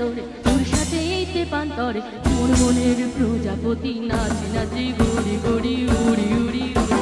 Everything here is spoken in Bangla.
ভেতরে, তোর সাথে এইতে পান্তরে মোর মনের প্রজাপতি নাচে নাচে, গড়ি গড়ি, উড়ি উড়ি উড়ি।